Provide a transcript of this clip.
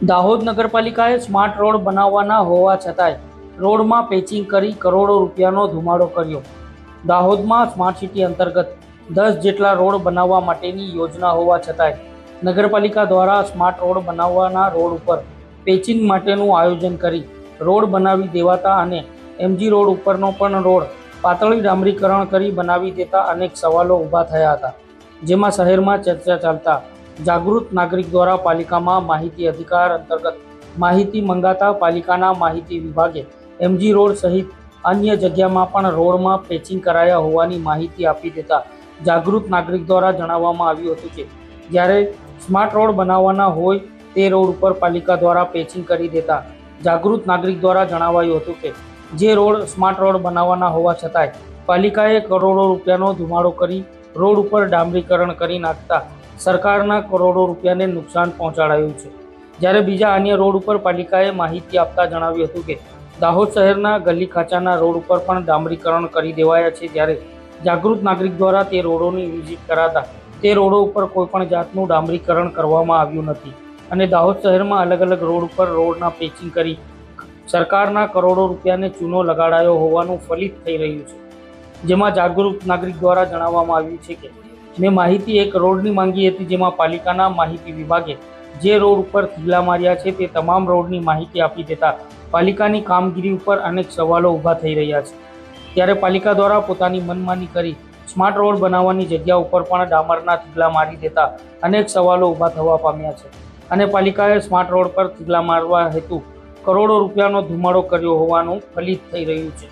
Dahod નગરપાલિકાએ smart road બનાવવાના હોવા છતાંય રોડમાં પેચિંગ કરી કરોડો રૂપિયાનો ધુમાડો કર્યો. દાહોદમાં સ્માર્ટ સિટી અંતર્ગત દસ જેટલા રોડ બનાવવા માટેની યોજના હોવા છતાંય નગરપાલિકા દ્વારા સ્માર્ટ રોડ બનાવવાના રોડ ઉપર પેચિંગ માટેનું આયોજન કરી રોડ બનાવી દેવાતા અને એમજી રોડ ઉપરનો પણ રોડ પાતળી ડામરીકરણ કરી બનાવી દેતા અનેક સવાલો ઊભા થયા હતા, જેમાં શહેરમાં ચર્ચા ચાલતા જાગૃત નાગરિક દ્વારા પાલિકામાં માહિતી અધિકાર અંતર્ગત માહિતી મંગાતા પાલિકાના માહિતી વિભાગે એમજી રોડ સહિત અન્ય જગ્યામાં પણ રોડમાં પેચિંગ કરાયા હોવાની માહિતી આપી દેતા જાગૃત નાગરિક દ્વારા જણાવવામાં આવ્યું હતું કે જ્યારે સ્માર્ટ રોડ બનાવવાના હોય તે રોડ ઉપર પાલિકા દ્વારા પેચિંગ કરી દેતા જાગૃત નાગરિક દ્વારા જણાવાયું હતું કે જે રોડ સ્માર્ટ રોડ બનાવવાના હોવા છતાંય પાલિકાએ કરોડો રૂપિયાનો ધુમાડો કરી રોડ ઉપર ડામરીકરણ કરી નાખતા સરકારના કરોડો રૂપિયાને નુકસાન પહોંચાડાયું છે. જ્યારે બીજા અન્ય રોડ ઉપર પાલિકાએ માહિતી આપતા જણાવ્યું હતું કે, દાહોદ શહેરના ગલી ખાંચાના રોડ ઉપર પણ ડામરીકરણ કરી દેવાયા છે જ્યારે જાગૃત નાગરિક દ્વારા તે રોડોની વિઝિટ કરાતા તે રોડો ઉપર કોઈપણ જાતનું ડામરીકરણ કરવામાં આવ્યું નથી. અને દાહોદ શહેરમાં અલગ અલગ રોડ ઉપર રોડના પેચિંગ કરી સરકારના કરોડો રૂપિયાને ચૂનો લગાડાયો હોવાનું ફલિત થઈ રહ્યું છે. જેમાં જાગૃત નાગરિક દ્વારા જણાવવામાં આવ્યું છે કે મેં માહિતી એક રોડની માંગી હતી જેમાં પાલિકાના માહિતી વિભાગે જે રોડ ઉપર થીલા માર્યા છે તે તમામ રોડની માહિતી આપી દેતા પાલિકાની કામગીરી ઉપર અનેક સવાલો ઊભા થઈ રહ્યા છે. ત્યારે પાલિકા દ્વારા પોતાની મનમાની કરી સ્માર્ટ રોડ બનાવવાની જગ્યા ઉપર પણ ડામરના થીગલા મારી દેતા અનેક સવાલો ઊભા થવા પામ્યા છે અને પાલિકાએ સ્માર્ટ રોડ પર થીગલા મારવા હેતુ કરોડો રૂપિયાનો ધુમાડો કર્યો હોવાનું ફલિત થઈ રહ્યું છે.